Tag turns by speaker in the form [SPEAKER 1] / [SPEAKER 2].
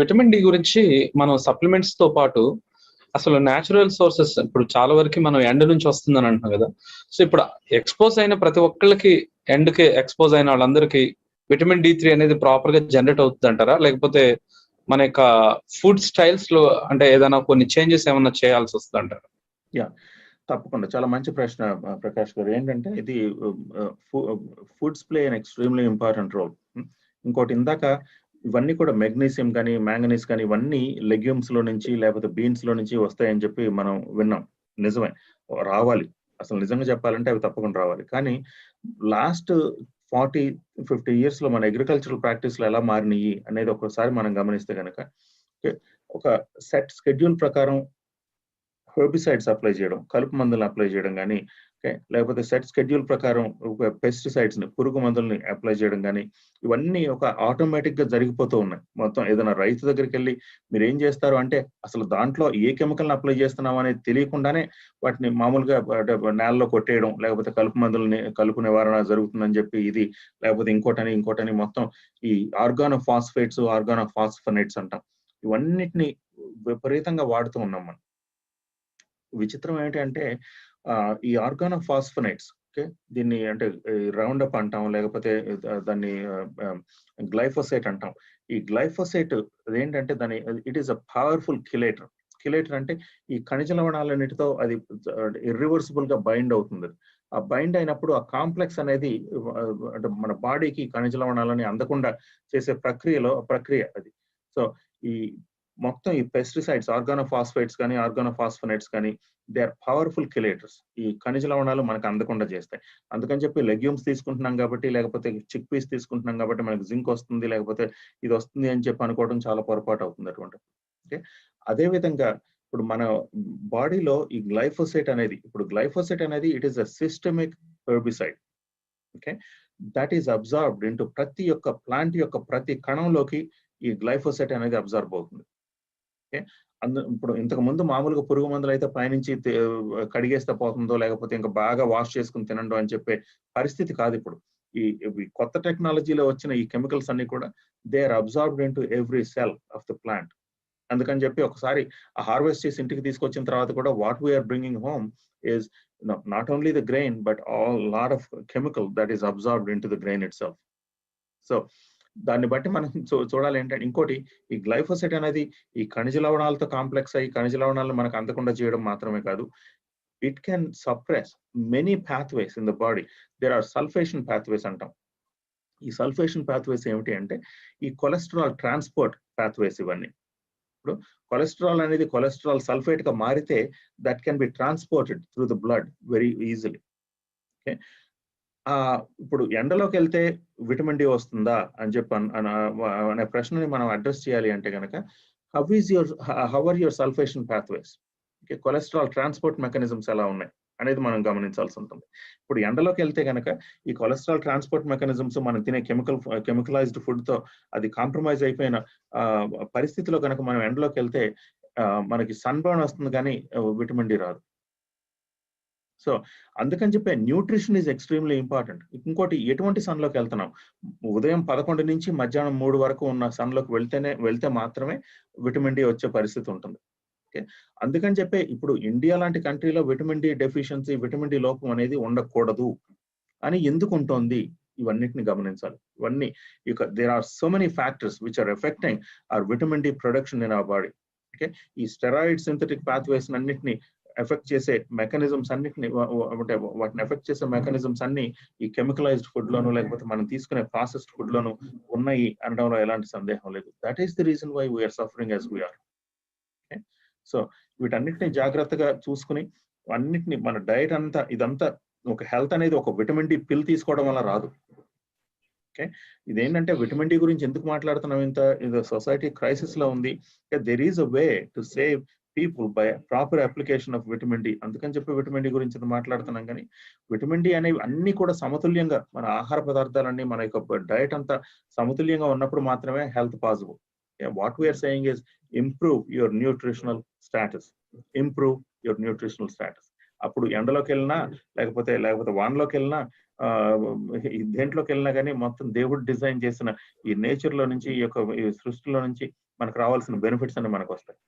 [SPEAKER 1] Vitamin D గురించి మనం సప్లిమెంట్స్తో పాటు అసలు న్యాచురల్ సోర్సెస్ ఇప్పుడు చాలా వరకు మనం ఎండ్ నుంచి వస్తుందని అంటున్నాం కదా. సో ఇప్పుడు ఎక్స్పోజ్ అయిన ప్రతి ఒక్కళ్ళకి ఎండ్కి ఎక్స్పోజ్ అయిన వాళ్ళందరికీ విటమిన్ డి త్రీ అనేది ప్రాపర్గా జనరేట్ అవుతుంది అంటారా? లేకపోతే మన యొక్క ఫుడ్ స్టైల్స్లో అంటే ఏదైనా కొన్ని చేంజెస్ ఏమైనా చేయాల్సి వస్తుంది అంటారా?
[SPEAKER 2] తప్పకుండా. చాలా మంచి ప్రశ్న ప్రకాష్ గారు. ఏంటంటే ఇది foods play an extremely important role ఇంకోటి ఇందాక ఇవన్నీ కూడా మెగ్నీషియం కానీ మ్యాంగనీస్ కానీ ఇవన్నీ లెగ్యూమ్స్లో నుంచి లేకపోతే బీన్స్లో నుంచి వస్తాయని చెప్పి మనం విన్నాం. నిజమే. రావాలి. అసలు నిజంగా చెప్పాలంటే అవి తప్పకుండా రావాలి. కానీ లాస్ట్ ఫార్టీ ఫిఫ్టీ ఇయర్స్లో మన అగ్రికల్చరల్ ప్రాక్టీస్లో ఎలా మారినాయి అనేది ఒకసారి మనం గమనిస్తే కనుక ఒక సెట్ స్కెడ్యూల్ ప్రకారం హెర్బిసైడ్స్ అప్లై చేయడం కలుపు మందులను అప్లై చేయడం కానీ లేకపోతే సెట్ స్కెడ్యూల్ ప్రకారం పెస్టిసైడ్స్ని పురుగు మందుల్ని అప్లై చేయడం కానీ ఇవన్నీ ఒక ఆటోమేటిక్గా జరిగిపోతూ ఉన్నాయి. మొత్తం ఏదైనా రైతు దగ్గరికి వెళ్ళి మీరు ఏం చేస్తారు అంటే అసలు దాంట్లో ఏ కెమికల్ అప్లై చేస్తున్నాం అనేది తెలియకుండానే వాటిని మామూలుగా నేలలో కొట్టేయడం లేకపోతే కలుపు మందులని కలుపు నివారణ జరుగుతుందని చెప్పి ఇది లేకపోతే ఇంకోటని ఇంకోటని మొత్తం ఈ ఆర్గానో ఫాస్ఫేట్స్ ఆర్గానో ఫాస్ఫనేట్స్ అంటాం. ఇవన్నిటిని విపరీతంగా వాడుతూ ఉన్నాం మనం. విచిత్రం ఏంటంటే ఈ ఆర్గానో ఫాస్ఫనైట్స్ ఓకే? దీన్ని అంటే రౌండ్ అప్ అంటాం లేకపోతే దాన్ని గ్లైఫోసైట్ అంటాం. ఈ గ్లైఫోసైట్ ఏంటంటే దాని it is a powerful chelator. Chelator అంటే ఈ ఖనిజ లవణాలన్నిటితో అది ఇర్రివర్సిబుల్గా బైండ్ అవుతుంది. ఆ బైండ్ అయినప్పుడు ఆ కాంప్లెక్స్ అనేది అంటే మన బాడీకి ఖనిజ లవణాలని అందకుండా చేసే ప్రక్రియలో ప్రక్రియ అది. సో ఈ మొత్తం ఈ పెస్టిసైడ్స్ ఆర్గానోఫాస్ఫైట్స్ కానీ ఆర్గానోఫాస్ఫనైట్స్ కానీ దే ఆర్ పవర్ఫుల్ కిలేటర్స్ ఈ ఖనిజ లవణాలు మనకు అందకుండా చేస్తాయి. అందుకని చెప్పి లెగ్యూమ్స్ తీసుకుంటున్నాం కాబట్టి లేకపోతే చిక్ పీస్ తీసుకుంటున్నాం కాబట్టి మనకు జింక్ వస్తుంది లేకపోతే ఇది వస్తుంది అని చెప్పి అనుకోవడం చాలా పొరపాటు అవుతుంది అటువంటి. ఓకే అదే విధంగా ఇప్పుడు మన బాడీలో ఈ గ్లైఫోసైట్ అనేది ఇప్పుడు గ్లైఫోసైట్ అనేది it is a systemic herbicide okay that is absorbed into ప్రతి ఒక్క ప్లాంట్ యొక్క ప్రతి కణంలోకి ఈ గ్లైఫోసైట్ అనేది అబ్జర్వ్ అవుతుంది. ఓకే. అందు ఇప్పుడు ఇంతకు ముందు మామూలుగా పురుగు మందులు అయితే పైనుంచి కడిగేస్తే పోతుందో లేకపోతే ఇంకా బాగా వాష్ చేసుకుని తినండి అని చెప్పే పరిస్థితి కాదు ఇప్పుడు. ఈ కొత్త టెక్నాలజీలో వచ్చిన ఈ కెమికల్స్ అన్ని కూడా they are absorbed into every cell of the plant. అందుకని చెప్పి ఒకసారి ఆ హార్వెస్ట్ చేసి ఇంటికి తీసుకొచ్చిన తర్వాత కూడా what we are bringing home is not only the grain but all lot of chemical that is absorbed into the grain itself so దాన్ని బట్టి మనం చూడాలి ఏంటంటే ఇంకోటి ఈ గ్లైఫోసెట్ అనేది ఈ ఖనిజ లవణాలతో కాంప్లెక్స్ అయ్యి ఖనిజ లవణాలను మనకు అందకుండా చేయడం మాత్రమే కాదు. It can suppress many pathways in the body. There are sulphation pathways అంటాం. ఈ సల్ఫేషన్ పాత్వేస్ ఏమిటి అంటే ఈ కొలెస్ట్రాల్ ట్రాన్స్పోర్ట్ పాత్వేస్ ఇవన్నీ. ఇప్పుడు కొలెస్ట్రాల్ అనేది కొలెస్ట్రాల్ సల్ఫేట్గా మారితే that can be transported through the blood very easily. Okay? ఆ ఇప్పుడు ఎండలోకి వెళ్తే విటమిన్ డి వస్తుందా అని చెప్పి అనే ప్రశ్నని మనం అడ్రస్ చేయాలి అంటే కనుక how is your how are your sulphation pathways? Okay cholesterol transport mechanisms ఎలా ఉన్నాయి అనేది మనం గమనించాల్సి ఉంటుంది. ఇప్పుడు ఎండలోకి వెళ్తే కనుక ఈ కొలెస్ట్రాల్ ట్రాన్స్పోర్ట్ మెకానిజమ్స్ మనం తినే కెమికల్ కెమికలైజ్డ్ ఫుడ్తో అది కాంప్రమైజ్ అయిపోయిన పరిస్థితిలో కనుక మనం ఎండలోకి వెళ్తే మనకి సన్ బర్న్ వస్తుంది కానీ విటమిన్ డి రాదు. సో అందుకని చెప్పే న్యూట్రిషన్ ఈజ్ ఎక్స్ట్రీమ్లీ ఇంపార్టెంట్. ఇంకోటి ఎటువంటి సన్లోకి వెళ్తున్నాం? ఉదయం పదకొండు నుంచి మధ్యాహ్నం మూడు వరకు ఉన్న సన్లోకి వెళ్తేనే వెళ్తే మాత్రమే విటమిన్ డి వచ్చే పరిస్థితి ఉంటుంది. ఓకే? అందుకని చెప్పే ఇప్పుడు ఇండియా లాంటి కంట్రీలో vitamin D deficiency vitamin D లోపం అనేది ఉండకూడదు అని ఎందుకు ఉంటుంది? ఇవన్నిటిని గమనించాలి. ఇవన్నీ ఇక there are so many factors which are affecting our vitamin D production in our body okay? ఈ స్టెరాయిడ్ సింథటిక్ పాత్వేస్ అన్నిటిని ఎఫెక్ట్ చేసే మెకానిజమ్స్ అన్నిటిని అంటే వాటిని ఎఫెక్ట్ చేసే మెకానిజమ్స్ అన్ని ఈ కెమికలైజ్డ్ ఫుడ్ లోను లేకపోతే మనం తీసుకునే ప్రాసెస్డ్ ఫుడ్ లోను ఉన్నాయి అనడంలో ఎలాంటి సందేహం లేదు. That is the reason why we are suffering as we are so వీటన్నిటిని జాగ్రత్తగా చూసుకుని అన్నిటిని మన డైట్ అంతా ఇదంతా ఒక హెల్త్ అనేది ఒక విటమిన్ డి పిల్ తీసుకోవడం వల్ల రాదు. ఓకే ఇదేంటంటే విటమిన్ డి గురించి ఎందుకు మాట్లాడుతున్నాం ఇంత? ఇది సొసైటీ క్రైసిస్లో ఉంది. There is a way to save people by proper application of vitamin D అందుకని చెప్పి విటమిన్ డి గురించి మాట్లాడుతున్నాం కానీ విటమిన్ డి అనేవి అన్ని కూడా సమతుల్యంగా మన ఆహార పదార్థాలన్నీ మన యొక్క డైట్ అంతా సమతుల్యంగా ఉన్నప్పుడు మాత్రమే health possible what we are saying is improve your nutritional status improve your nutritional status అప్పుడు ఎండలోకి వెళ్ళినా లేకపోతే లేకపోతే వానలోకి వెళ్ళినా దేంట్లోకి వెళ్ళినా కానీ మొత్తం దేవుడు డిజైన్ చేసిన ఈ నేచర్లో నుంచి ఈ యొక్క ఈ సృష్టిలో నుంచి మనకు రావాల్సిన బెనిఫిట్స్ అన్ని మనకు వస్తాయి.